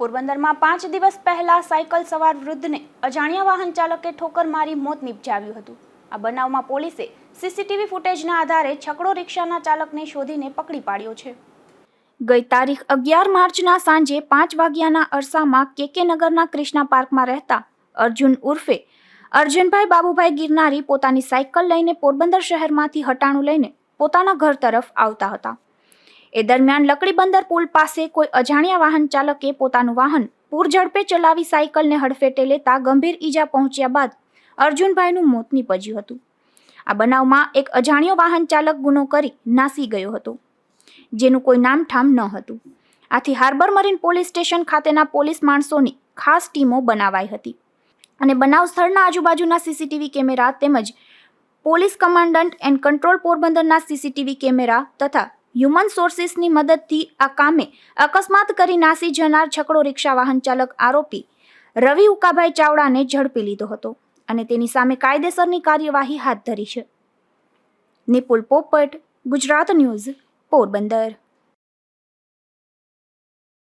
પોરબંદરમાં પાંચ દિવસ પહેલા સાયકલ સવાર વૃદ્ધને અજાણ્યા વાહન ચાલકે ઠોકર મારી મોત નિપજાવ્યું હતું. આ બનાવમાં પોલીસે સીસીટીવી ફૂટેજના આધારે છકડો રિક્ષાના ચાલકને શોધીને પકડી પાડ્યો છે. ગઈ તારીખ અગિયાર માર્ચના સાંજે પાંચ વાગ્યાના અરસામાં કેકે નગરના ક્રિષ્ના પાર્કમાં રહેતા અર્જુન ઉર્ફે અર્જુનભાઈ બાબુભાઈ ગિરનારી પોતાની સાયકલ લઈને પોરબંદર શહેરમાંથી હટાણું લઈને પોતાના ઘર તરફ આવતા હતા. એ દરમિયાન લકડીબંદર પુલ પાસે કોઈ અજાણ્યા વાહન ચાલકે પોતાનું વાહન પૂર ઝડપે ચલાવી સાયકલને હડફેટે લેતા ગંભીર ઈજા પહોંચ્યા બાદ અર્જુનભાઈનું મોત નીપજ્યું હતું. આ બનાવમાં એક અજાણ્યો વાહન ચાલક ગુનો કરી નાસી ગયો હતો, જેનું કોઈ નામઠામ ન હતું. આથી હાર્બર મરીન પોલીસ સ્ટેશન ખાતેના પોલીસ માણસોની ખાસ ટીમો બનાવાઈ હતી અને બનાવ સ્થળના આજુબાજુના સીસીટીવી કેમેરા તેમજ પોલીસ કમાન્ડન્ટ એન્ડ કંટ્રોલ પોરબંદરના સીસીટીવી કેમેરા તથા હ્યુમન સોર્સિસની મદદથી આ કામે અકસ્માત કરી નાસી જનાર છકડો રિક્ષા વાહન ચાલક આરોપી રવિ ઉકાભાઈ ચાવડાને ઝડપી લીધો હતો અને તેની સામે કાયદેસરની કાર્યવાહી હાથ ધરી છે. નિપુલ પોપટ, ગુજરાત ન્યૂઝ, પોરબંદર.